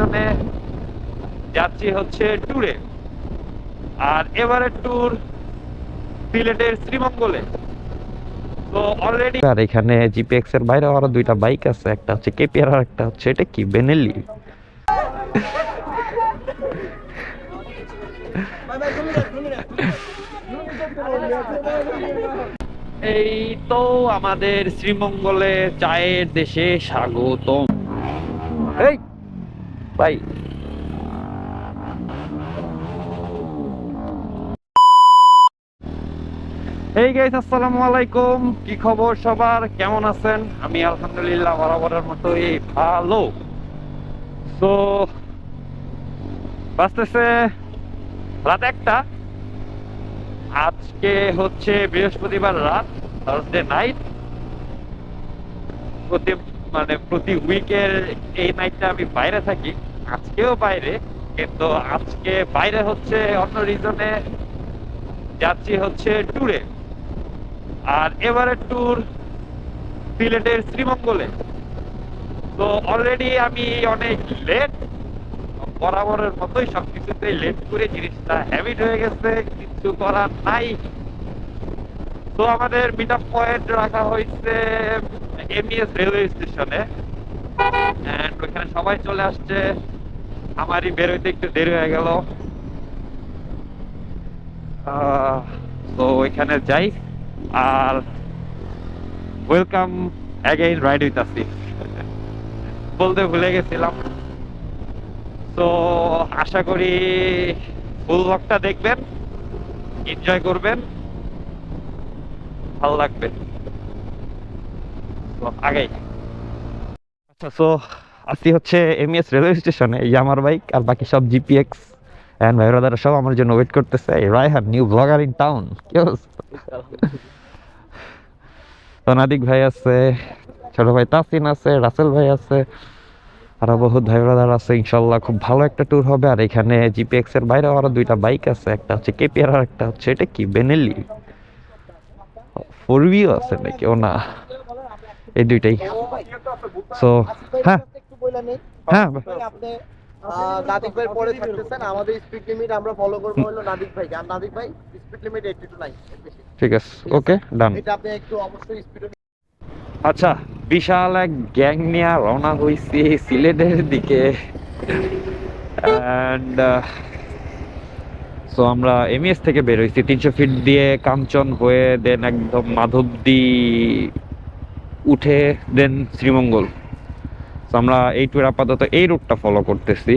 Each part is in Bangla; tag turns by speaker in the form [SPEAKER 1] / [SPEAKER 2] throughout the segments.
[SPEAKER 1] রিজনে যাচ্ছি হচ্ছে ট্যুরে। আর এবারের ট্যুর সিলেটের শ্রীমঙ্গলে। তো অলরেডি আর এখানে জিপিএক্স এর বাইরে আরও দুইটা বাইক আছে একটা হচ্ছে কেপিআর আর একটা হচ্ছে এটা কি বেনেলি এই তো আমাদের শ্রীমঙ্গলে চায়ের দেশে স্বাগতম। এই ভাই এই গাইস আসসালামু আলাইকুম। কি খবর সবার? কেমন আছেন? আমি আলহামদুলিল্লাহ বরাবরের মতোই ভালো। তো বাঁচতেছে রাত একটা। আজকে হচ্ছে বৃহস্পতিবার রাত থার্সডে নাইট প্রতি মানে প্রতি উইকের এই নাইটটা আমি বাইরে থাকি। আজকেও বাইরে, কিন্তু আজকে বাইরে হচ্ছে অন্য রিজনে যাচ্ছি হচ্ছে ট্যুরে আর এবারের ট্যুর সিলেটের শ্রীমঙ্গলে। তো অলরেডি আমি অনেক লেট বরাবরের মতোই সবকিছুতেই লেট করে জিনিসটা হ্যাবিট হয়ে গেছে, কিছু করার নাই। তো আমাদের মিট আপ পয়েন্ট রাখা হয়েছে এমইএস রেলওয়ে স্টেশনে এন্ড ওখানে সবাই চলে আসছে। আমারই বেরোইতে একটু দেরি হয়ে গেল। তো ওইখানে যাই আর ওয়েলকাম অ্যাগেইন রাইড উইথ আসি বলতে ভুলে গেছিলাম। তো আশা করি ফুল ব্লগটা দেখবেন এনজয় করবেন, ভালো লাগবে। তো আগেই। আচ্ছা সো আসি হচ্ছে এমএস রেলওয়ে স্টেশনে এই আমার বাইক আর বাকি সব জিপিএক্স এন্ড ভাই ব্রাদার সব আমার জন্য ওয়েট করতেছে। Raihan new blogger in town কি সোনাদিক ভাই আছে, ছোট ভাই তাসিন আছে, রাসেল ভাই আছে, আরও বহুত ভাই ব্রাদার আছে, ইনশাল্লাহ খুব ভালো একটা ট্যুর হবে। আর এখানে জিপিএক্স এর বাইরে আরও দুইটা বাইক আছে, একটা হচ্ছে কেপিআর আর একটা হচ্ছে, এটা কি বেনেলি ফোর আছে নাকি? ও না, এই দুইটাই। সো হ্যাঁ হ্যাঁ
[SPEAKER 2] আপনি নাদিক ভাই পরে থাকতেছেন আমাদের স্পিড লিমিট আমরা ফলো করব হলো নাদিক ভাই আর নাদিক ভাই স্পিড লিমিট এইটি টু নাই
[SPEAKER 1] ঠিক আছে ওকে ডান
[SPEAKER 2] এটা আপনি একটু অবশ্যই স্পিড
[SPEAKER 1] আচ্ছা বিশাল এক গ্যাং নিয়ে রওনা হইছি সিলেটের দিকে। অ্যান্ড সো আমরা এমএস থেকে বের হইছি তিনশো ফিট দিয়ে কাঞ্চন হয়ে দেন একদম মাধবদী উঠে দেন শ্রীমঙ্গল। তো আমরা এই ট্যুর আপাতত এই রুটটা ফলো করতেছি।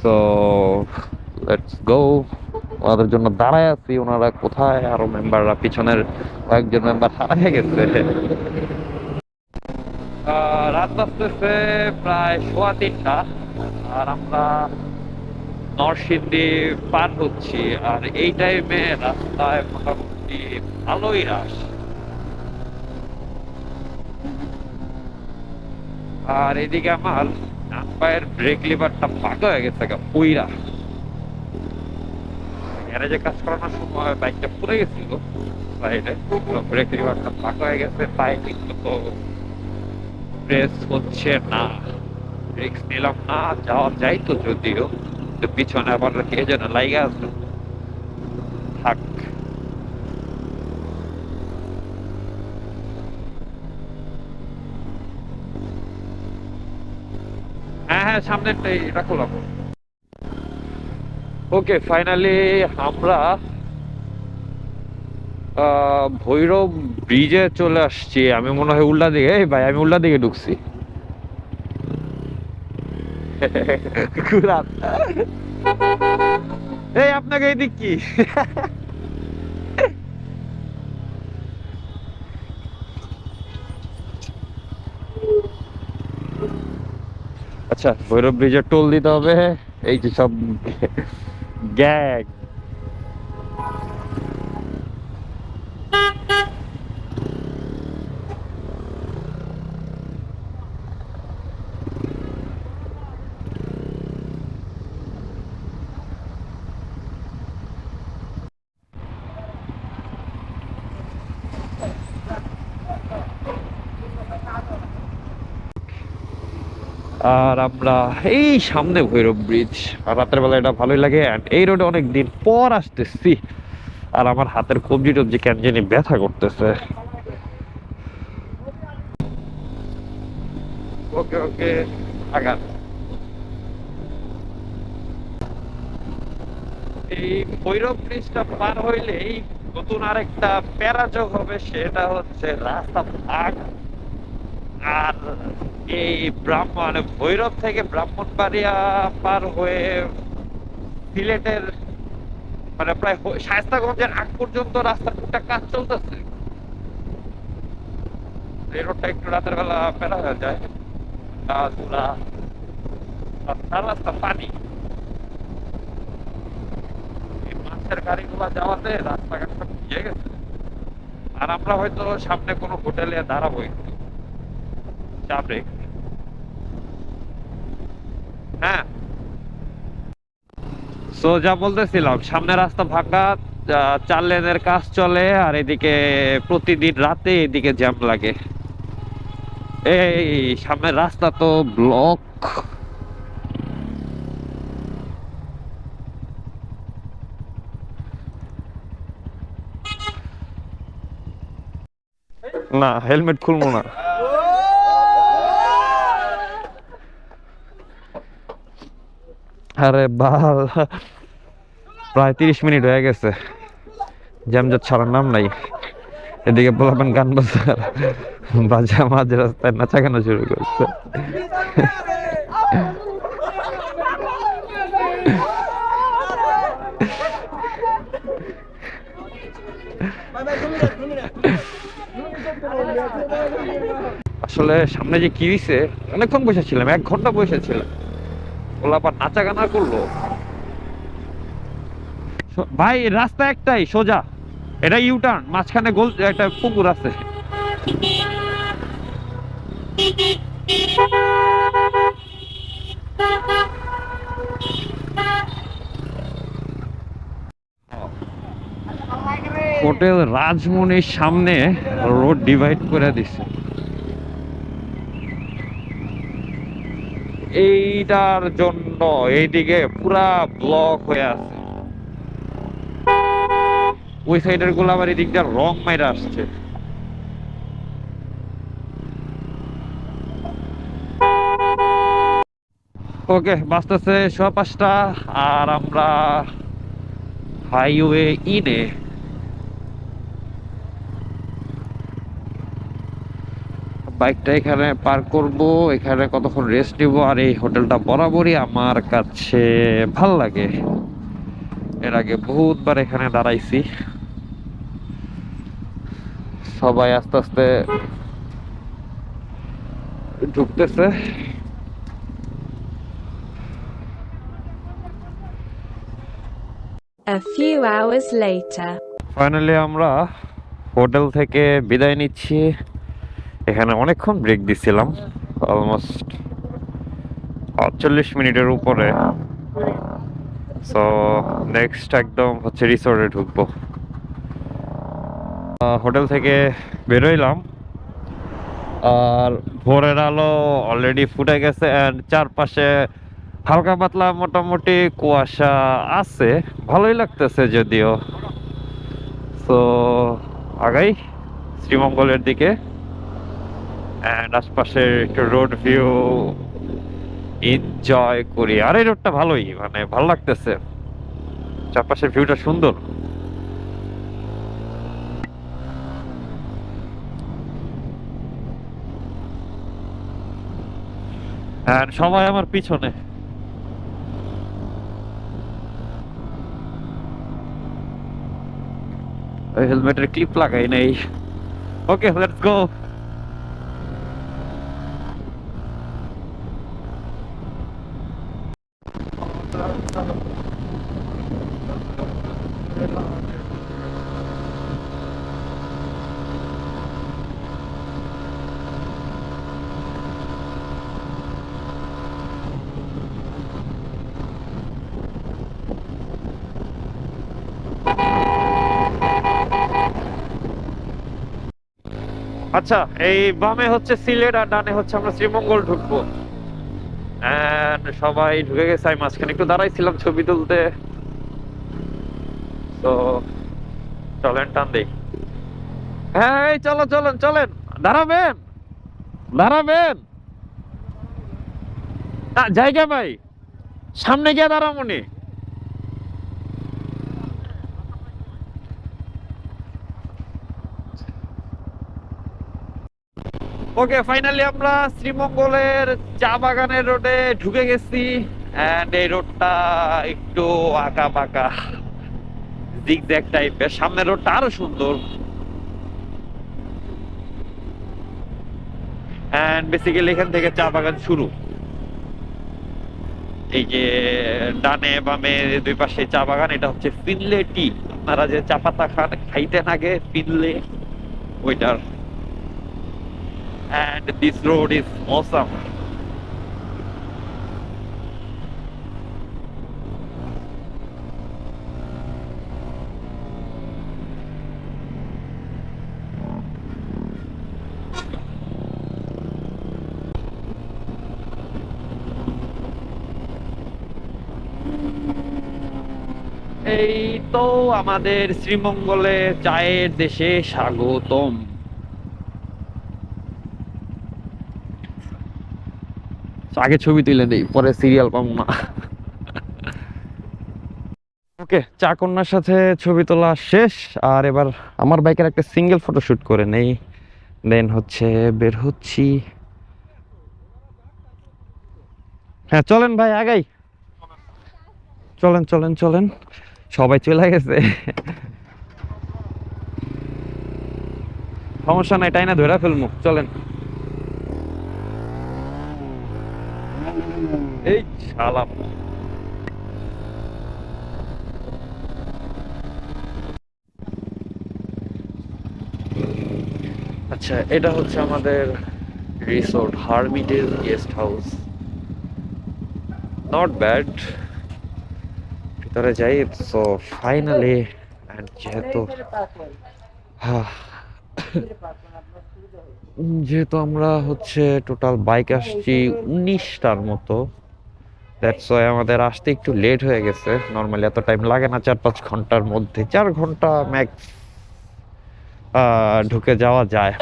[SPEAKER 1] সো লেটস গো ওনাদের জন্য দাঁড়ায় আছি। ওনারা কোথায়? আরও মেম্বাররা পিছনের কয়েকজন মেম্বার হারিয়ে গেছে। রাত বাজতেছে প্রায় সোয়া তিনটা। আর আমরা নরসিংদী পার হচ্ছি। আর এই টাইমে রাস্তায় মোটামুটি ভালোই রাশ আর এদিকে আমার ডান ব্রেক লিভারটা পাকা হয়ে গেছে গা, গ্যারেজে কাজ করানোর সময় বাইকটা পড়ে গেছিল সাইডে ব্রেক লিভারটা ফাঁকা হয়ে গেছে কিন্তু তো প্রেস হচ্ছে না। রিক্স নিলাম না যাওয়া যাইতো যদিও পিছনে আবার কে যেন লাইগা আছে থাক হ্যাঁ সামনেরটাই ওকে ফাইনালি আমরা ভৈরব ব্রিজে চলে আসছি। আমি মনে হয় উল্টা দিকে। ভাই, আমি উল্টা দিকে ঢুকছি। এই আপনাকে এই দিক কি? আচ্ছা ভৈরব ব্রিজের টোল দিতে হবে। এই যে সব গ্যাগ আর আমরা এই সামনে ভৈরব ব্রিজ আর রাতের বেলা এটা ভালোই লাগে এই রোডে অনেক দিন পর আসতেছি। আর আমার হাতের কবজি টবজি কেন জানি ব্যথা করতেছে। ওকে ওকে, আগান। এই ভৈরব ব্রিজটা পার হইলেই নতুন আরেকটা প্যারাযোগ হবে, সেটা হচ্ছে রাস্তা ভাগ। আর এই ব্রাহ্মণ, ভৈরব থেকে ব্রাহ্মণবাড়িয়া পার হয়ে সিলেটের মানে প্রায় শায়েস্তাগঞ্জের আগ পর্যন্ত রাস্তার টুকটাক কাজ চলতেছে। এই রোডটা একটু রাতের বেলা প্যারা হয়ে যায়। গাছগুলা রাস্তা রাস্তা পানি। মাছের গাড়িগুলা যাওয়াতে রাস্তাঘাট সব গেছে। আর আমরা হয়তো সামনে কোনো হোটেলে দাঁড়াবো একটু চাপে হ্যাঁ। সো যা বলতেছিলাম, সামনে রাস্তা ফাঁকা চার লেনের কাজ চলে, আর এদিকে প্রতিদিন রাতে এদিকে জ্যাম লাগে। এই, সামনের রাস্তা তো ব্লক। না, হেলমেট খুলবো না। আরে বাল। প্রায় তিরিশ মিনিট হয়ে গেছে। জ্যামজট ছাড়ার নাম নাই। এদিকে বলাবেন গান বাজার বাজা মাঝ রাস্তায় নাচা গানা শুরু করছে। আসলে সামনে যে কি হইছে, অনেকক্ষণ বসেছিলাম এক ঘণ্টা বসে ছিলাম ওলা নাচা গানা করল ভাই রাস্তা একটাই সোজা। এটা ইউটার্ন মাঝখানে গোল একটা পুকুর আছে। হোটেল রাজমনির সামনে রোড ডিভাইড করে দিছে। এইটার জন্য এইদিকে পুরা ব্লক হয়ে আছে। ওই সাইডেরগুলো আবার এদিক দিয়ে রং মাইরা আসছে। ওকে, বাঁচতেছে সোয়া পাঁচটা, আর আমরা হাইওয়ে ইনে বাইকটা এখানে পার করব এখানে কতক্ষণ রেস্ট নিব আর এই হোটেলটা বরাবরই আমার কাছে ভালো লাগে। এর আগে বহুতবার এখানে দাঁড়াইছি। সবাই আস্তে আস্তে ঢুকতেছে।
[SPEAKER 3] A few hours later.
[SPEAKER 1] Finally আমরা হোটেল থেকে বিদায় নিচ্ছি। এখানে অনেকক্ষণ ব্রেক দিছিলাম। অলমোস্ট আটচল্লিশ মিনিটের উপরে। সো নেক্সট একদম হচ্ছে রিসোর্টে ঢুকবো। হোটেল থেকে বেরোইলাম। আর ভোরের আলো অলরেডি ফুটে গেছে অ্যান্ড চারপাশে হালকা পাতলা মোটামুটি কুয়াশা আছে। ভালোই লাগতেছে যদিও। তো আগাই শ্রীমঙ্গলের দিকে। অ্যান্ড আশপাশের একটু রোড ভিউ এনজয় করি। আর এই রোডটা ভালোই মানে ভালো লাগতেছে। চারপাশের ভিউটা সুন্দর। And সবাই আমার পিছনে। হেলমেটের ক্লিপ লাগাই নেই। ওকে লেটস গো আচ্ছা এই বামে হচ্ছে সিলেট আর ডানে হচ্ছে আমরা শ্রীমঙ্গল ঢুকবো। সবাই ঢুকে গেছে, আমি মাঝখানে একটু দাঁড়াইছিলাম ছবি তুলতে। তো চলেন, টান দেই। হ্যাঁ এই চলো চলেন চলেন, দাঁড়াবেন দাঁড়াবেন। জায়গা ভাই, সামনে গিয়ে দাঁড়ামনি ওকে ফাইনালি আমরা শ্রীমঙ্গলের চা বাগানের রোডে ঢুকে গেছি এন্ড এই রোডটা একটু আঁকা বাঁকা জিগজ্যাগ টাইপের সামনের রোডটা আরও সুন্দর। এন্ড বেসিক্যালি এখান থেকে চা বাগান শুরু। এই যে ডানে বামে দুই পাশে চা বাগান, এটা হচ্ছে ফিনলে টি। আপনারা যে চা পাতা খান, খাইতেন আগে ফিনলে, ওইটার and this road is awesome. এই তো আমাদের শ্রীমঙ্গলে চায়ের দেশে স্বাগতম আগে ছবি তুলে দেই, পরে সিরিয়াল পাবো না। ওকে চা কন্যার সাথে ছবি তোলা শেষ, আর এবার আমার বাইকের একটা সিঙ্গেল ফটো শুট করে নেই। দেন হচ্ছে বের হচ্ছি। হ্যাঁ চলেন ভাই, আগাই। চলেন চলেন চলেন। সবাই চলে গেছে। সমস্যা নাই তাই না ধরে ফেলমু, চলেন। এই আচ্ছা এটা হচ্ছে আমাদের resort Hermitage guest house not bad ভিতরে যাই সো ফাইনালি যেহেতু যেহেতু আমরা হচ্ছে টোটাল বাইক আসছি উনিশটার মতো দ্যাটস ওয়াই আমাদের আসতে একটু লেট হয়ে গেছে। নর্মালি এত টাইম লাগে না চার পাঁচ ঘণ্টার মধ্যে। চার ঘণ্টা ম্যাক্স ঢুকে যাওয়া যায়।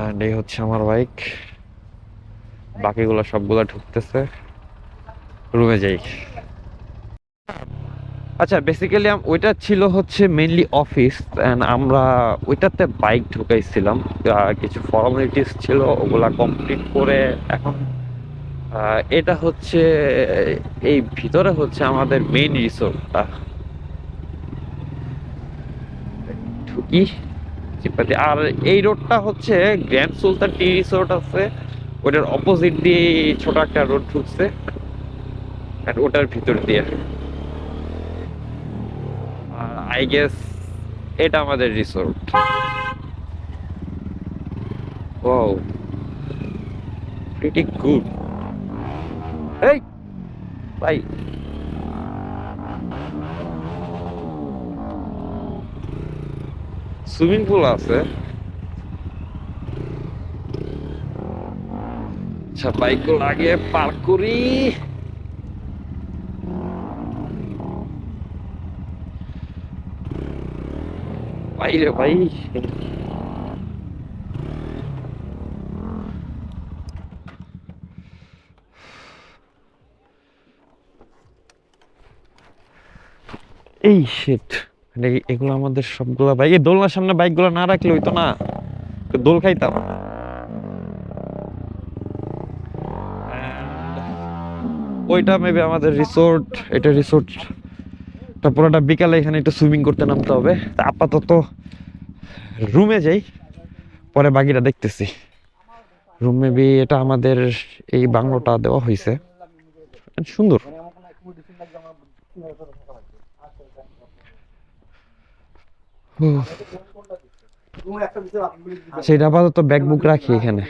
[SPEAKER 1] And এই হচ্ছে আমার বাইক বাকিগুলো সবগুলো ঢুকতেছে। রুমে যাই। আচ্ছা বেসিক্যালি ওইটা ছিল হচ্ছে মেনলি অফিস অ্যান্ড আমরা ওইটাতে বাইক ঢুকাইছিলাম। কিছু ফর্মালিটিস ছিল, ওগুলা কমপ্লিট করে এখন এটা হচ্ছে, এই ভিতরে হচ্ছে আমাদের মেইন রিসোর্টটা ঢুকি আর এই রোডটা হচ্ছে গ্র্যান্ড সুলতান টি রিসোর্ট আছে। ওটার অপোজিট দিয়ে ছোট একটা রোড ঢুকছে। আর ওটার ভিতর দিয়ে। আর আই গেস এটা আমাদের রিসোর্ট ও প্রিটি গুড এই ভাই। সুইমিং পুল আছে। আচ্ছা বাইকগুলো আগে পার্ক করি। বাইরে ভাই। এই শিট এগুলো আমাদের সবগুলা বাইক এই দোলনার সামনে বাইকগুলো না রাখলে হইতো না। দোল খাইতাম। ওইটা মেবি আমাদের রিসোর্ট এটা রিসোর্ট পুরোটা বিকালে এখানে একটু সুইমিং করতে নামতে হবে। তা আপাতত রুমে যাই, পরে বাকিটা দেখতেছি। রুম মেবি এটা আমাদের এই বাংলোটা দেওয়া হয়েছে সুন্দর উফ,
[SPEAKER 2] তুমি একটা বিষয় আপনি
[SPEAKER 1] সেটা আপাতত ব্যাকবুক রাখি এখানে।